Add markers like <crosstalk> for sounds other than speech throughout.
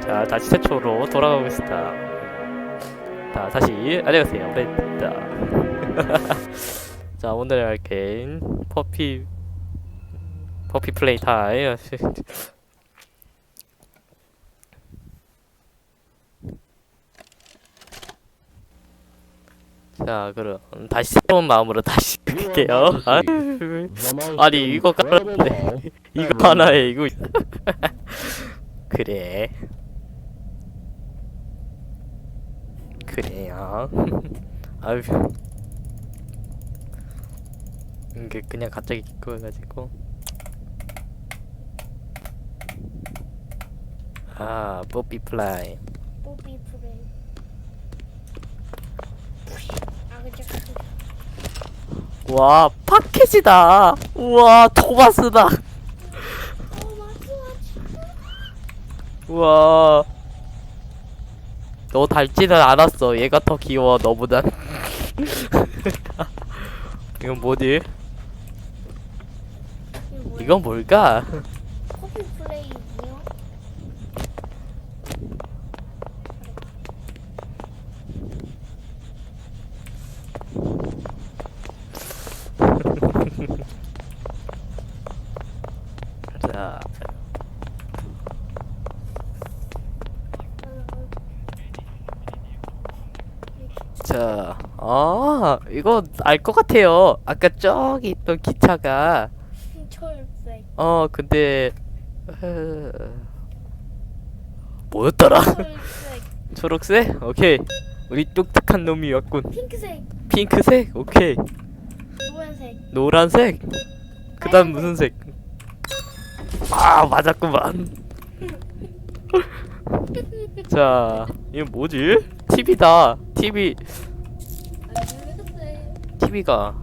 자 다시 최초로 돌아가겠습니다. 자 다시 안녕하세요. 벤입니다. <laughs> 자 오늘 할 게임 퍼피 퍼피 플레이 타임. <laughs> 자 그럼 다시 새로운 마음으로 다시 할게요. 아, <laughs> 아니 이거 깔았는데. 이거 하나에 이거 그래. 그래요. <laughs> 아유. 이게 그냥 갑자기 기꺼워가지고. 아 뽀삐 플라이 뽀삐 프레이. 아 그쵸. 와 파켓이다. 우와 토마스다 어 맞지 맞지. 우와 너 닮지는 않았어 얘가 더 귀여워 너보단 <laughs> 이건 뭐지? 이건 뭘까? 뽀삐 프레이요? 자 자, 아, 이거 알 것 같아요. 아까 저기 있던 기차가, 철색. 어, 근데, 어, 뭐였더라? 철색. 초록색? 오케이. 우리 똑똑한 놈이 왔군. 핑크색. 핑크색? 오케이. 노란색. 노란색? 그 다음 무슨 색? 아, 맞았구만. <laughs> 자, 이거 뭐지? TV다. TV. TV가.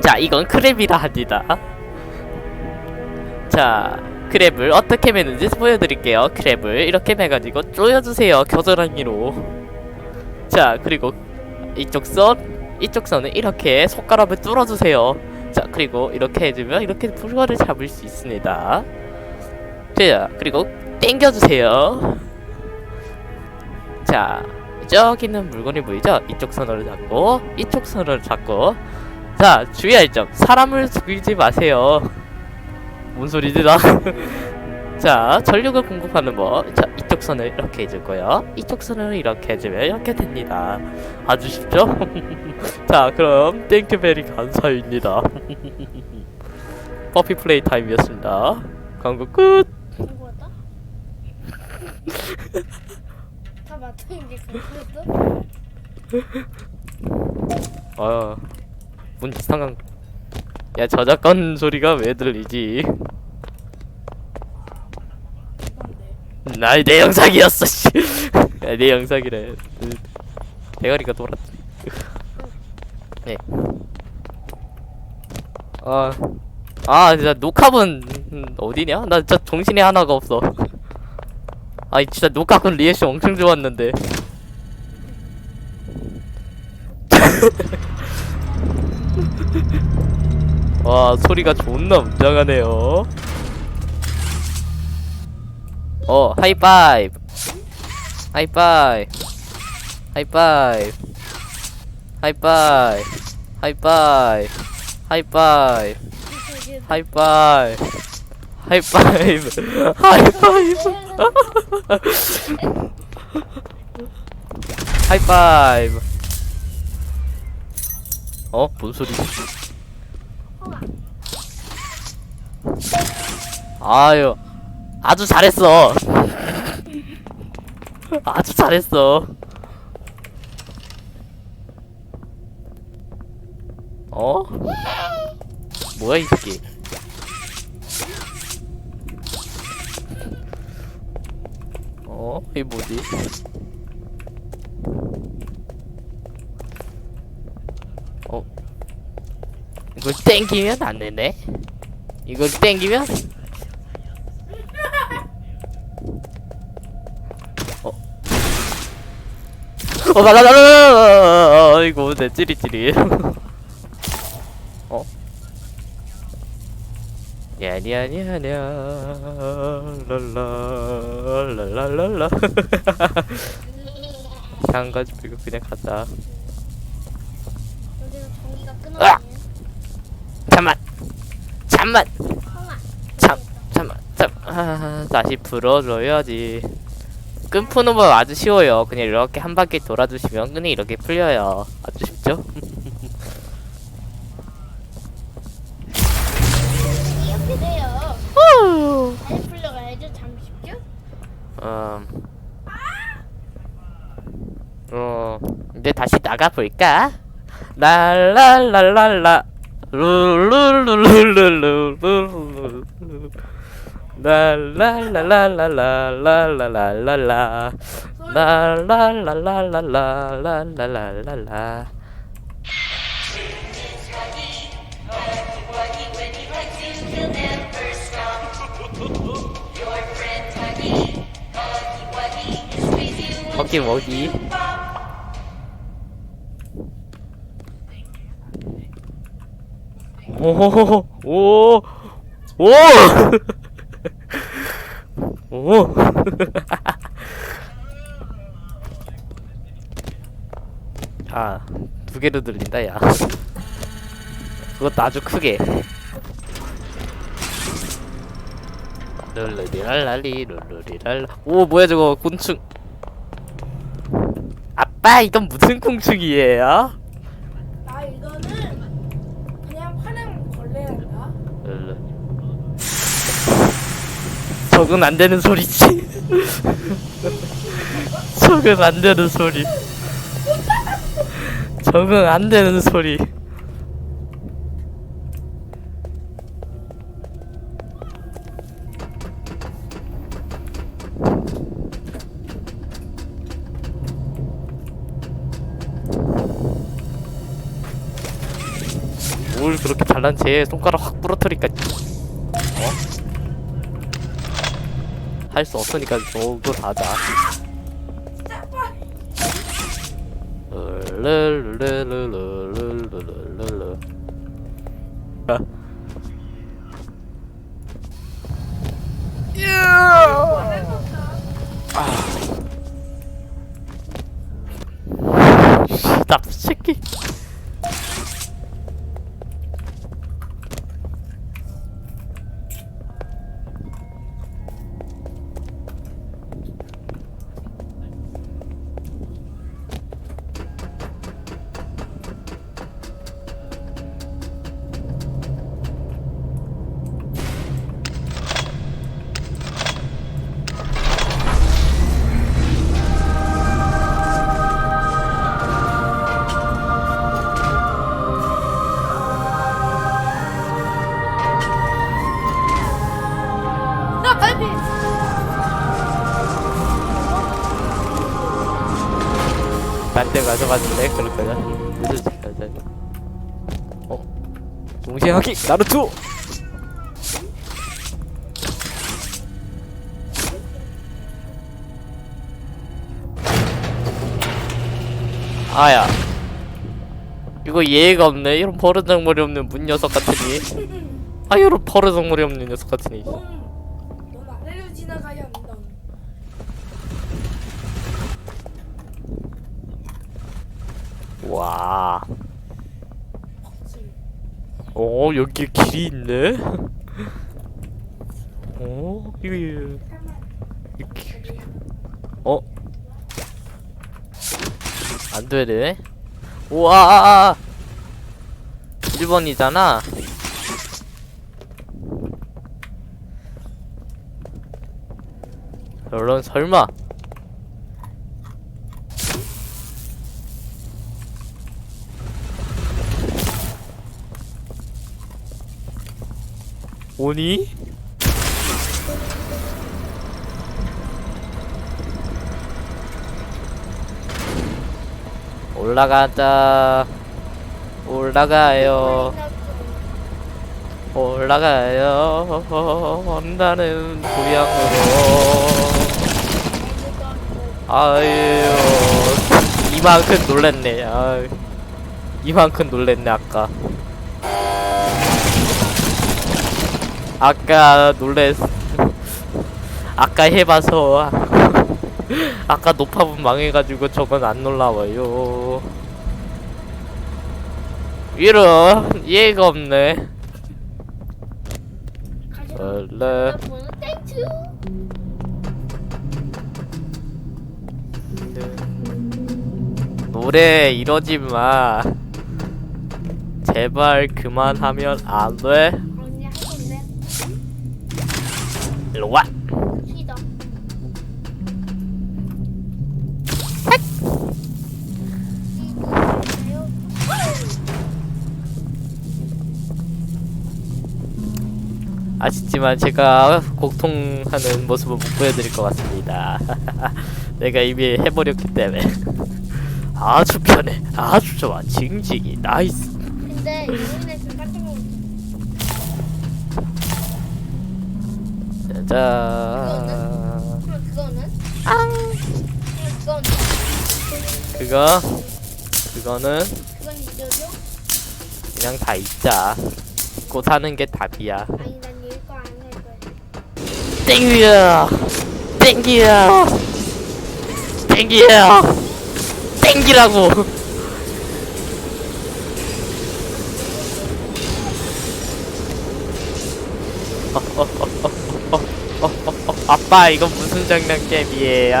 자, 이건 크랩이라 합니다. 자, 크랩을 어떻게 매는지 보여드릴게요. 크랩을 이렇게 매가지고 쪼여주세요. 겨드랑이로. 자, 그리고 이쪽 선, 이쪽 선을 이렇게 손가락을 뚫어주세요. 자, 그리고 이렇게 해주면 이렇게 불화를 잡을 수 있습니다. 자, 그리고 당겨주세요. 자, 저기 있는 물건이 보이죠? 이쪽 선을 잡고, 이쪽 선을 잡고. 자, 주의할 점. 사람을 죽이지 마세요. 뭔 소리지, 나? <laughs> 자, 전력을 공급하는 법. 자, 이쪽 선을 이렇게 해줄 거예요. 이쪽 선을 이렇게 해주면 이렇게 됩니다. 아주 쉽죠? <laughs> 자, 그럼 땡큐베리 감사입니다. <laughs> 퍼피 플레이 타임이었습니다. 광고 끝! <laughs> 다 맞춘 게 그거였어? 아, 뭔 이상한. 야, 저작권 소리가 왜 들리지? 나의 내 영상이었어, 씨. <laughs> 야, 내 영상이래. 그, 대가리가 돌았. <laughs> 네. 아, 아, 진짜 녹화본 음, 어디냐? 나 진짜 정신이 하나가 없어. 아, 진짜 녹화본 리액션 엄청 좋았는데. <laughs> 와, 소리가 존나 웅장하네요. 어, 하이파이브. 하이파이브. 하이파이브. 하이파이브. 하이파이브. 하이파이브. 하이파이브. 하이파이브. 하이파이브. 하이파이브. 어? 뭔 소리지? 아유, 아주 잘했어. 아주 잘했어. 어? 뭐야 이 새끼? 어? 이게 뭐지? 어? 이걸 땡기면 안 되네? 이걸 땡기면? 어? 어, 나나나나! 이거 내 찌릿찌릿. 어? 야냐냐냐 랄라랄라랄라 이상한 거지 말고 그냥 여기서 전기가 으악! 끊어지네. 잠만! 잠만! 형아. 참 잠만 잠. 아, 다시 풀어줘야지. 끈 푸는 법 아주 쉬워요. 그냥 이렇게 한 바퀴 돌아주시면 끈이 이렇게 풀려요. 아주 쉽죠? 어, 이제 다시 나가볼까? 랄랄랄랄라 룰룰룰룰룰룰룰 랄랄랄랄랄랄랄랄라 랄랄랄랄랄랄랄랄라 거기 뭐기? 오호호호 오! 오! <laughs> 오! <laughs> 아, 두 개로 들린다, 야. 그것도 아주 크게. 룰루리랄랄리, 룰루리랄라. 오, 뭐야, 저거, 곤충. 아빠, 이건 무슨 곤충이에요? 아 이거는 그냥 파는 걸레란다. 룰루. 적응 안 되는 소리지. <laughs> 적응 안 되는 소리. 적응 안 되는 소리. 뭘 그렇게 잘난 체 손가락 확 부러뜨리니까 어? 할 수 없으니까 저거 다 하자 르르르르르르르르르르 아. 아. 나쁜 새끼 아니. 딴데 가져갔는데 그럴 거야. 늦을 가자. 어? 동시행하기 나루토. 아야. 이거 예의가 없네. 이런 버르장머리 없는 문 녀석 같으니. 아 이런 버르장머리 없는 녀석 같으니. 넌 아래로 지나가야 한다. 와. 어 여기 길이 있네. <laughs> 어 이거 이렇게 어? 안 되네. 우와. 1번이잖아. 물론 설마. 오니? 올라가자. 올라가요. 올라가요. 나는 고향으로. 아유, 이만큼 놀랬네. 아유, 이만큼 놀랬네 아까. 아까 놀랬 아까 해봐서 아까 노파분 망해가지고 저건 안 놀라워요 이런 이해가 없네. 원래. 노래 이러지 마 제발 그만하면 안 돼? 일로 와 시다. 아쉽지만 제가 곡통하는 모습을 못 보여드릴 것 같습니다. <laughs> 내가 이미 해버렸기 때문에 <laughs> 아주 편해, 아주 좋아, 징징이 나이스. 근데 이번에 자, 그럼 그거는? 앙. 그럼 그거는? 그거, 그거는 그건 이거죠? 그냥 다 잊자. 잊고 사는 게 답이야. 아니 난 이거 안할 거야. 땡기야, 땡기야, 땡기야, 땡기라고. 아빠 이건 무슨 장난감이에요?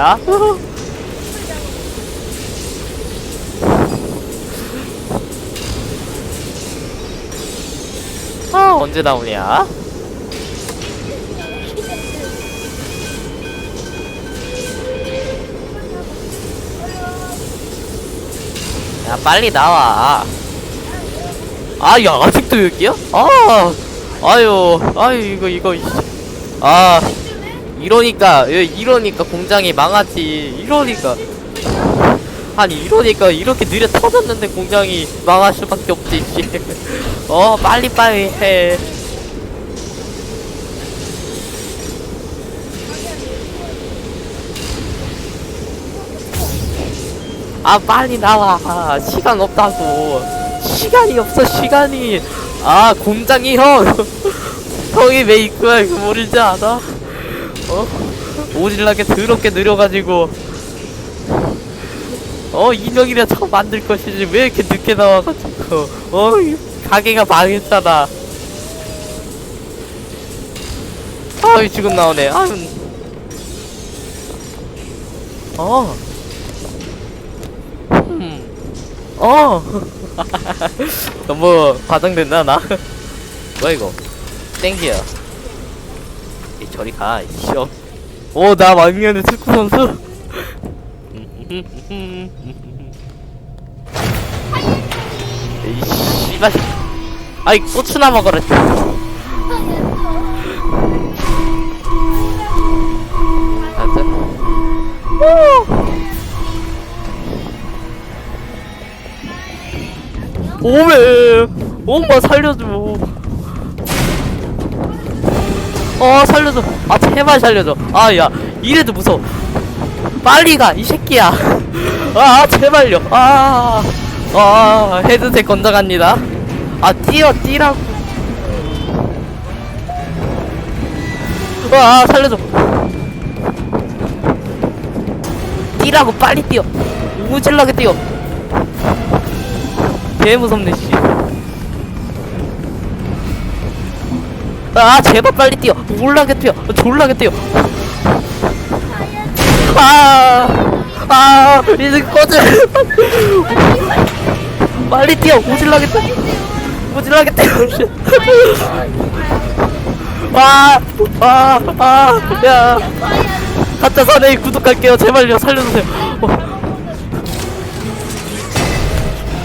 아 <laughs> 언제 나오냐? 야 빨리 나와. 아, 야 아직도 여기야? 아, 아유, 아유 이거 이거. 아, 이러니까 예, 이러니까 공장이 망하지. 이러니까. 아니 이러니까 이렇게 느려 터졌는데 공장이 망할 수밖에 없지. 씨. <laughs> 어 빨리 빨리 해. 아 빨리 나와 아, 시간 없다고 시간이 없어 시간이 아 공장이 형 <laughs> 형이 왜 이거야 이거 모르지 않아? 어? 오질나게 더럽게 느려가지고 어 인형이라 처음 만들 것이지 왜 이렇게 늦게 나와가지고 어이 가게가 망했잖아 아이 지금 나오네 아유 어 음. 어. <laughs> 너무 과장됐나 나? 뭐야 이거? 땡기야. 이 저리 가. 시험. 오, 나 왕년의 축구 선수. 이 씨발. 아이 고추나 먹어라. 오메 엄마 살려줘 어 살려줘. 아 제발 살려줘. 아 야 이래도 무서워. 빨리 가 이 새끼야. <laughs> 아 제발요. 아, 아 헤드셋 건져갑니다. 아 뛰어 뛰라고. 아 살려줘. 뛰라고 빨리 뛰어. 우질나게 뛰어. 개 무섭네 씨. 아 제발 빨리 뛰어. 올라게 뛰어. 졸라게 뛰어. 아아 이제 꺼져. 빨리 뛰어. 오질라게 뛰어. 오질라게 뛰어. 아아아야. 가짜 사내이 구독할게요. 제발요. 살려주세요. 어.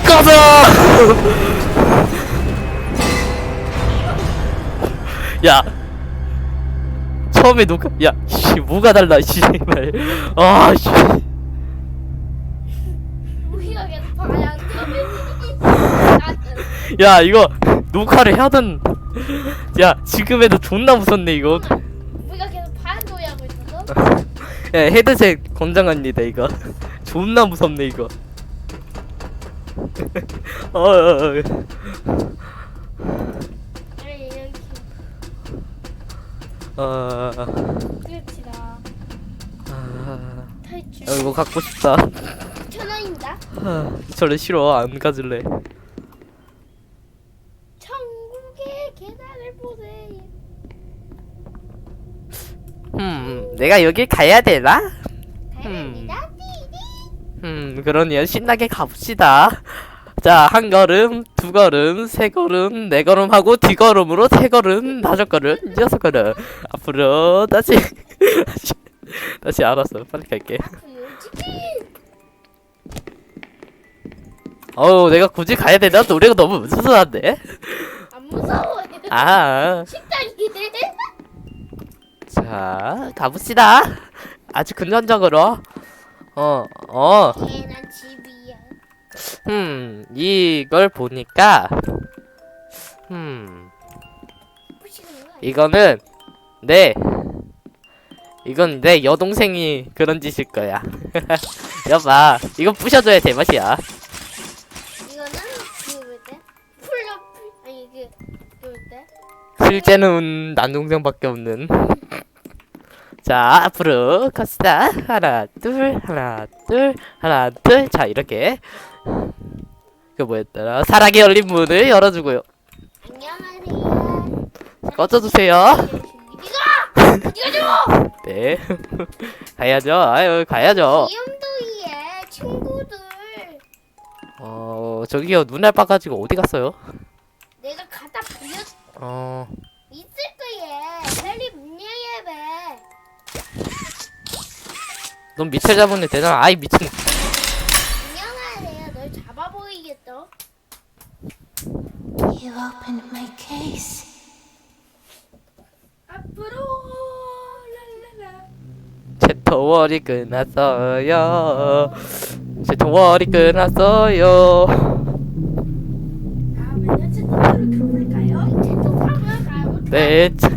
꺼져 야 처음에 녹화 야씨 뭐가 달라 씨발 아씨 우리가 계속 봐야 돼. 야 이거 녹화를 하던 야 지금 해도 존나 무섭네 이거 우리가 계속 반도이 하고 있어서. <laughs> 야 헤드셋 권장합니다 이거 존나 무섭네 이거 <laughs> 어, 어, 어. 어, 끝이다. 아, 탈출. 야, 이거 갖고 싶다. 천 원입니다. 아, 저래 싫어 안 가질래. 천국의 계단을 보세요. 음, 내가 여길 가야 되나? 다행입니다. 띠디. 음, 그러니요 신나게 가봅시다. 자, 한 걸음, 두 걸음, 세 걸음, 네 걸음 하고 뒤 걸음으로 세 걸음, 다섯 걸음, 여섯 걸음. 앞으로 다시 <laughs> 다시 다시 알았어. 빨리 갈게. 어우, 내가 굳이 가야 되나? 노래가 너무 무서운데. 안 무서워요. 아, 식당이네. 자, 가봅시다. 아주 근전적으로. 어, 어, 걔난 집이야. 음, 이걸 보니까, 음. 이거는 내 이건 내 여동생이 그런 짓일 거야. <laughs> 여봐, 이거 부셔줘야 제맛이야. 이거는 그 뭐지? 풀로 풀 아니 그 뭐지? 실제는 남동생밖에 없는. <laughs> 자, 앞으로 갑시다. 하나, 둘, 하나, 둘, 하나, 둘. 자, 이렇게. 그 뭐였더라? 사랑의 열린 문을 열어주고요. 안녕하세요. 꺼져주세요. 이거 이거 줘. <laughs> 네. <laughs> 가야죠. 아유, 가야죠. 이음도이의 친구들 어, 저기요, 눈알 빠가지고 어디 갔어요? 내가 갖다 보여 어, 있을 거예. 빨리 문 열어봐. 넌 미철 잡으면 되잖아. 아이, 미친. 안녕하세요. 널 잡아보이겠어. You opened my case. 앞으로 랄랄라. 제 토월이 끝났어요. 제 토월이 끝났어요. 다음에는 채팅으로 가볼까요? 채팅방을 가볼까요? 네. 차-